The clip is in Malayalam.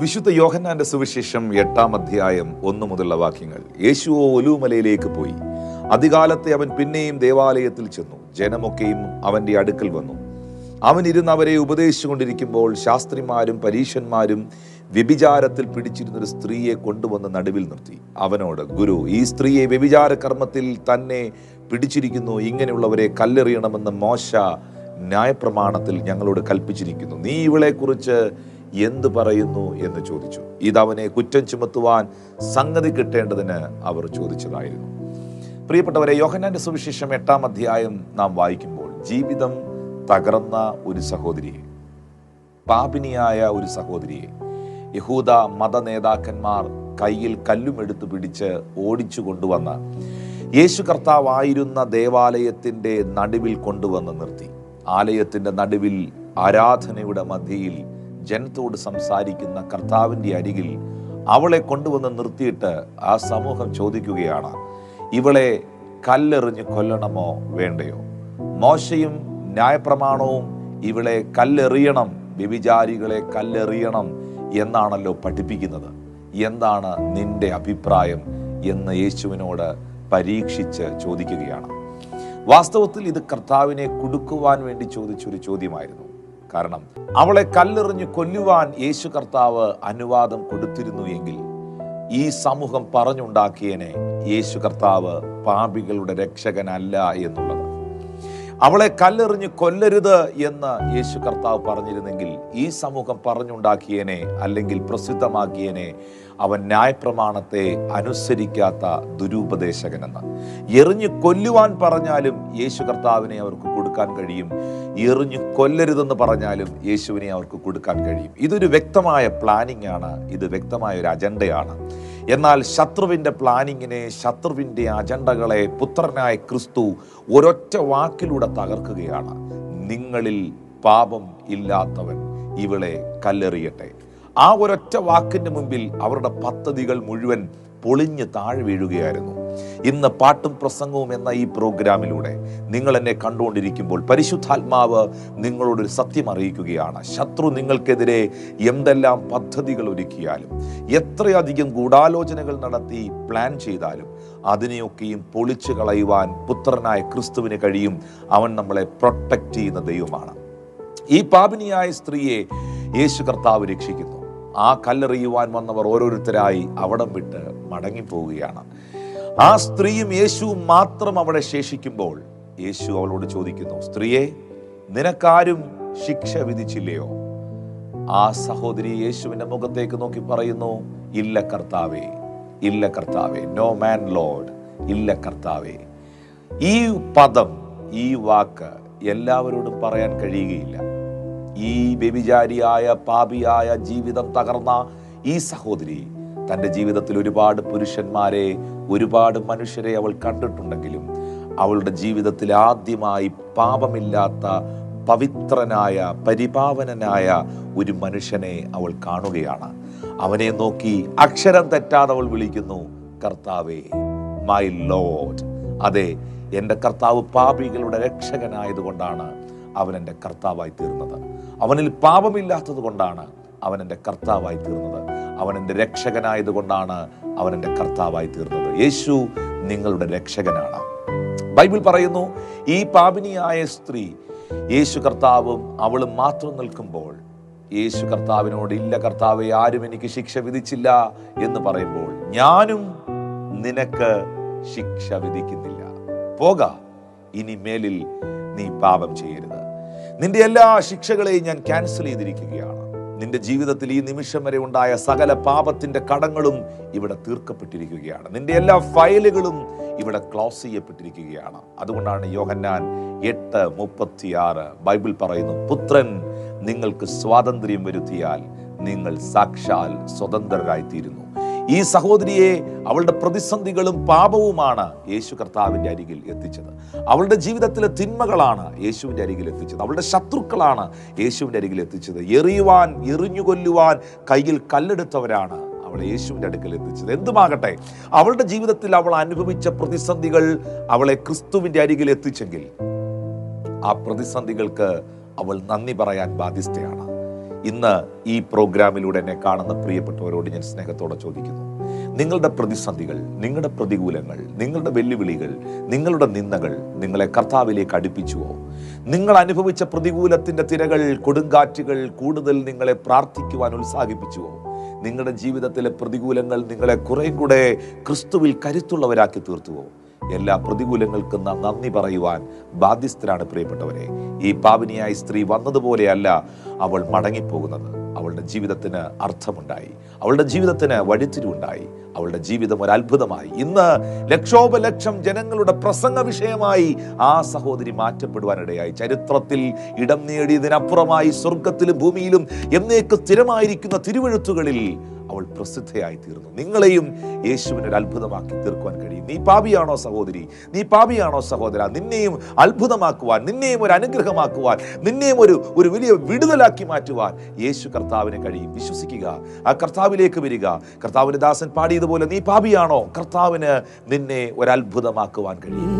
വിശുദ്ധ യോഹന്നാന്റെ സുവിശേഷം എട്ടാം അധ്യായം ഒന്നു മുതലുള്ള വാക്യങ്ങൾ. യേശുവോ ഒലുമലയിലേക്ക് പോയി. അധികാലത്തെ അവൻ പിന്നെയും ദേവാലയത്തിൽ ചെന്നു. ജനമൊക്കെയും അവന്റെ അടുക്കൽ വന്നു. അവൻ ഇരുന്ന് അവരെ ഉപദേശിച്ചുകൊണ്ടിരിക്കുമ്പോൾ ശാസ്ത്രിമാരും പരീശന്മാരും വ്യഭിചാരത്തിൽ പിടിച്ചിരുന്നൊരു സ്ത്രീയെ കൊണ്ടുവന്ന് നടുവിൽ നിർത്തി. അവനോട് ഗുരു ഈ സ്ത്രീയെ വ്യഭിചാര കർമ്മത്തിൽ തന്നെ പിടിച്ചിരിക്കുന്നു. ഇങ്ങനെയുള്ളവരെ കല്ലെറിയണമെന്ന് മോശ ന്യായപ്രമാണത്തിൽ ഞങ്ങളോട് കൽപ്പിച്ചിരിക്കുന്നു. നീ ഇവളെക്കുറിച്ച് എന്ത് പറയുന്നു എന്ന് ചോദിച്ചു. ഇത് അവനെ കുറ്റം ചുമത്തുവാൻ സംഗതി കിട്ടേണ്ടതിന് അവർ ചോദിച്ചതായിരുന്നു. പ്രിയപ്പെട്ടവരെ യോഹനാന്റെ സുവിശേഷം എട്ടാം അധ്യായം നാം വായിക്കുമ്പോൾ ജീവിതം തകർന്ന ഒരു സഹോദരിയെ പാപിനിയായ ഒരു സഹോദരിയെ യഹൂദ മത നേതാക്കന്മാർ കയ്യിൽ കല്ലുമെടുത്ത് പിടിച്ച് ഓടിച്ചു കൊണ്ടുവന്ന യേശു കർത്താവായിരുന്ന ദേവാലയത്തിന്റെ നടുവിൽ കൊണ്ടുവന്ന് നിർത്തി. ആലയത്തിന്റെ നടുവിൽ ആരാധനയുടെ മധ്യയിൽ ജനത്തോട് സംസാരിക്കുന്ന കർത്താവിന്റെ അരികിൽ അവളെ കൊണ്ടുവന്ന് നിർത്തിയിട്ട് ആ സമൂഹം ചോദിക്കുകയാണ് ഇവളെ കല്ലെറിഞ്ഞ് കൊല്ലണമോ വേണ്ടയോ? മോശയും ന്യായപ്രമാണവും ഇവളെ കല്ലെറിയണം വ്യഭിചാരികളെ കല്ലെറിയണം എന്നാണല്ലോ പഠിപ്പിക്കുന്നത്. എന്താണ് നിന്റെ അഭിപ്രായം? എന്ന് യേശുവിനോട് പരീക്ഷിച്ച് ചോദിക്കുകയാണ്. വാസ്തവത്തിൽ ഇത് കർത്താവിനെ കുടുക്കുവാൻ വേണ്ടി ചോദിച്ചൊരു ചോദ്യമായിരുന്നു. കാരണം അവളെ കല്ലെറിഞ്ഞു കൊല്ലുവാൻ യേശു കർത്താവ് അനുവാദം കൊടുത്തിരുന്നു എങ്കിൽ ഈ സമൂഹം പറഞ്ഞുണ്ടാക്കിയനെ യേശു കർത്താവ് പാപികളുടെ രക്ഷകനല്ല എന്നുള്ളത്. അവളെ കല്ലെറിഞ്ഞ് കൊല്ലരുത് എന്ന് യേശു കർത്താവ് പറഞ്ഞിരുന്നെങ്കിൽ ഈ സമൂഹം പറഞ്ഞുണ്ടാക്കിയനെ അല്ലെങ്കിൽ പ്രസിദ്ധമാക്കിയനെ അവൻ ന്യായപ്രമാണത്തെ അനുസരിക്കാത്ത ദുരുപദേശകനെന്ന്. എറിഞ്ഞു കൊല്ലുവാൻ പറഞ്ഞാലും യേശു കർത്താവിനെ അവർക്ക് കൊടുക്കാൻ കഴിയും. എറിഞ്ഞു കൊല്ലരുതെന്ന് പറഞ്ഞാലും യേശുവിനെ അവർക്ക് കൊടുക്കാൻ കഴിയും. ഇതൊരു വ്യക്തമായ പ്ലാനിംഗ് ആണ്. ഇത് വ്യക്തമായ ഒരു അജണ്ടയാണ് എന്നാൽ ശത്രുവിന്റെ പ്ലാനിങ്ങിനെ ശത്രുവിന്റെ അജണ്ടകളെ പുത്രനായ ക്രിസ്തു ഒരൊറ്റ വാക്കിലൂടെ തകർക്കുകയാണ്. നിങ്ങളിൽ പാപം ഇല്ലാത്തവൻ ഇവളെ കല്ലെറിയട്ടെ. ആ ഒരൊറ്റ വാക്കിന്റെ മുമ്പിൽ അവരുടെ പദ്ധതികൾ മുഴുവൻ പൊളിഞ്ഞ് താഴെ വീഴുകയായിരുന്നു. ഇന്ന് പാട്ടും പ്രസംഗവും എന്ന ഈ പ്രോഗ്രാമിലൂടെ നിങ്ങൾ എന്നെ കണ്ടുകൊണ്ടിരിക്കുമ്പോൾ പരിശുദ്ധാത്മാവ് നിങ്ങളോടൊരു സത്യം അറിയിക്കുകയാണ്. ശത്രു നിങ്ങൾക്കെതിരെ എന്തെല്ലാം പദ്ധതികൾ ഒരുക്കിയാലും എത്രയധികം ഗൂഢാലോചനകൾ നടത്തി പ്ലാൻ ചെയ്താലും അതിനെയൊക്കെയും പൊളിച്ചു കളയുവാൻ പുത്രനായ ക്രിസ്തുവിന് കഴിയും. അവൻ നമ്മളെ പ്രൊട്ടക്റ്റ് ചെയ്യുന്ന ദൈവമാണ്. ഈ പാപിനിയായ സ്ത്രീയെ യേശു കർത്താവ് രക്ഷിക്കുന്നു. ആ കല്ലെറിയുവാൻ വന്നവർ ഓരോരുത്തരായി അവിടം വിട്ട് മടങ്ങിപ്പോവുകയാണ്. ആ സ്ത്രീയും യേശുവും മാത്രം അവിടെ ശേഷിക്കുമ്പോൾ യേശു അവളോട് ചോദിക്കുന്നു സ്ത്രീയെ നിനക്കാരും ശിക്ഷ വിധിച്ചില്ലയോ? ആ സഹോദരി യേശുവിന്റെ മുഖത്തേക്ക് നോക്കി പറയുന്നു ഇല്ല കർത്താവേ ഇല്ല കർത്താവേ നോ മാൻ ലോഡ് ഇല്ല കർത്താവേ. ഈ പദം ഈ വാക്ക് എല്ലാവരോടും പറയാൻ കഴിയുകയില്ല. ഈ വ്യഭിചാരിയായ പാപിയായ ജീവിതം തകർന്ന ഈ സഹോദരി തന്റെ ജീവിതത്തിൽ ഒരുപാട് പുരുഷന്മാരെ ഒരുപാട് മനുഷ്യരെ അവൾ കണ്ടിട്ടുണ്ടെങ്കിലും അവളുടെ ജീവിതത്തിൽ ആദ്യമായി പാപമില്ലാത്ത പവിത്രനായ പരിപാവനനായ ഒരു മനുഷ്യനെ അവൾ കാണുകയാണ്. അവനെ നോക്കി അക്ഷരം തെറ്റാതെ അവൾ വിളിക്കുന്നു കർത്താവേ മൈ ലോഡ് അതെ എന്റെ കർത്താവ് പാപികളുടെ രക്ഷകനായതുകൊണ്ടാണ് അവൻ എന്റെ കർത്താവായി തീർന്നത്. അവനിൽ പാപമില്ലാത്തത് കൊണ്ടാണ് അവൻ എന്റെ കർത്താവായി തീർന്നത്. അവൻ എന്റെ രക്ഷകനായതുകൊണ്ടാണ് അവൻ എന്റെ കർത്താവായി തീർന്നത്. യേശു നിങ്ങളുടെ രക്ഷകനാണ്. ബൈബിൾ പറയുന്നു ഈ പാപിനിയായ സ്ത്രീ യേശു കർത്താവും അവളും മാത്രം നിൽക്കുമ്പോൾ യേശു കർത്താവിനോട് ഇല്ല കർത്താവെ ആരും എനിക്ക് ശിക്ഷ വിധിച്ചില്ല എന്ന് പറയുമ്പോൾ ഞാനും നിനക്ക് ശിക്ഷ വിധിക്കുന്നില്ല. പോക ഇനി മേലിൽ നീ പാപം ചെയ്യരുത്. നിന്റെ എല്ലാ ശിക്ഷകളെയും ഞാൻ ക്യാൻസൽ ചെയ്തിരിക്കുകയാണ്. നിന്റെ ജീവിതത്തിൽ ഈ നിമിഷം വരെ ഉണ്ടായ സകല പാപത്തിന്റെ കടങ്ങളും ഇവിടെ തീർക്കപ്പെട്ടിരിക്കുകയാണ്. നിന്റെ എല്ലാ ഫയലുകളും ഇവിടെ ക്ലോസ് ചെയ്യപ്പെട്ടിരിക്കുകയാണ്. അതുകൊണ്ടാണ് യോഹന്നാൻ എട്ട് മുപ്പത്തിയാറ് ബൈബിൾ പറയുന്നു പുത്രൻ നിങ്ങൾക്ക് സ്വാതന്ത്ര്യം വരുത്തിയാൽ നിങ്ങൾ സാക്ഷാൽ സ്വതന്ത്രരായിത്തീരുന്നു. ഈ സഹോദരിയെ അവളുടെ പ്രതിസന്ധികളും പാപവുമാണ് യേശു കർത്താവിന്റെ അരികിൽ എത്തിച്ചത്. അവളുടെ ജീവിതത്തിലെ തിന്മകളാണ് യേശുവിന്റെ അരികിൽ എത്തിച്ചത്. അവളുടെ ശത്രുക്കളാണ് യേശുവിന്റെ അരികിൽ എത്തിച്ചത്. എറിയുവാൻ എറിഞ്ഞുകൊല്ലുവാൻ കയ്യിൽ കല്ലെടുത്തവരാണ് അവളെ യേശുവിന്റെ അടുക്കൽ എത്തിച്ചത്. എന്തുമാകട്ടെ അവളുടെ ജീവിതത്തിൽ അവൾ അനുഭവിച്ച പ്രതിസന്ധികൾ അവളെ ക്രിസ്തുവിന്റെ അരികിൽ എത്തിച്ചെങ്കിൽ ആ പ്രതിസന്ധികൾക്ക് അവൾ നന്ദി പറയാൻ ബാധ്യസ്ഥയാണ്. ഇന്ന് ഈ പ്രോഗ്രാമിലൂടെ എന്നെ കാണുന്ന പ്രിയപ്പെട്ടവരോട് ഞാൻ സ്നേഹത്തോടെ ചോദിക്കുന്നു. നിങ്ങളുടെ പ്രതിസന്ധികൾ നിങ്ങളുടെ പ്രതികൂലങ്ങൾ നിങ്ങളുടെ വെല്ലുവിളികൾ നിങ്ങളുടെ നിന്ദകൾ നിങ്ങളെ കർത്താവിലേക്ക് അടുപ്പിച്ചുവോ? നിങ്ങൾ അനുഭവിച്ച പ്രതികൂലത്തിന്റെ തിരകൾ കൊടുങ്കാറ്റുകൾ കൂടുതൽ നിങ്ങളെ പ്രാർത്ഥിക്കുവാൻ ഉത്സാഹിപ്പിച്ചുവോ? നിങ്ങളുടെ ജീവിതത്തിലെ പ്രതികൂലങ്ങൾ നിങ്ങളെ കുറെ കൂടെ ക്രിസ്തുവിൽ കരുത്തുള്ളവരാക്കി തീർത്തുവോ? എല്ലാ പ്രതികൂലങ്ങൾക്കും നാം നന്ദി പറയുവാൻ ബാധ്യസ്ഥരാണ് പ്രിയപ്പെട്ടവരെ. ഈ പാപിനിയായ സ്ത്രീ വന്നതുപോലെയല്ല അവൾ മടങ്ങിപ്പോകുന്നത്. അവളുടെ ജീവിതത്തിന് അർത്ഥമുണ്ടായി. അവളുടെ ജീവിതത്തിന് വഴിത്തിരിവുണ്ടായി. അവളുടെ ജീവിതം ഒരു അത്ഭുതമായി ഇന്ന് ലക്ഷോപലക്ഷം ജനങ്ങളുടെ പ്രസംഗ വിഷയമായി ആ സഹോദരി മാറ്റപ്പെടുവാനിടയായി. ചരിത്രത്തിൽ ഇടം നേടിയതിനപ്പുറമായി സ്വർഗത്തിലും ഭൂമിയിലും എന്നേക്ക് സ്ഥിരമായിരിക്കുന്ന തിരുവഴുത്തുകളിൽ അവൾ പ്രസിദ്ധയായി തീർന്നു. നിങ്ങളെയും യേശുവിനെ ഒരു അത്ഭുതമാക്കി തീർക്കുവാൻ കഴിയും. നീ പാപിയാണോ സഹോദരി? നീ പാപിയാണോ സഹോദര? നിന്നെയും അത്ഭുതമാക്കുവാൻ നിന്നെയും ഒരു അനുഗ്രഹമാക്കുവാൻ നിന്നെയും ഒരു ഒരു വലിയ വിടുതലാക്കി മാറ്റുവാൻ യേശു കർത്താവിനെ കഴിയും. വിശ്വസിക്കുക. ആ കർത്താവിലേക്ക് വരിക. കർത്താവിന് ദാസൻ പാടിയതുപോലെ നീ പാപിയാണോ? കർത്താവിന് നിന്നെ ഒരു അത്ഭുതമാക്കുവാൻ കഴിയും.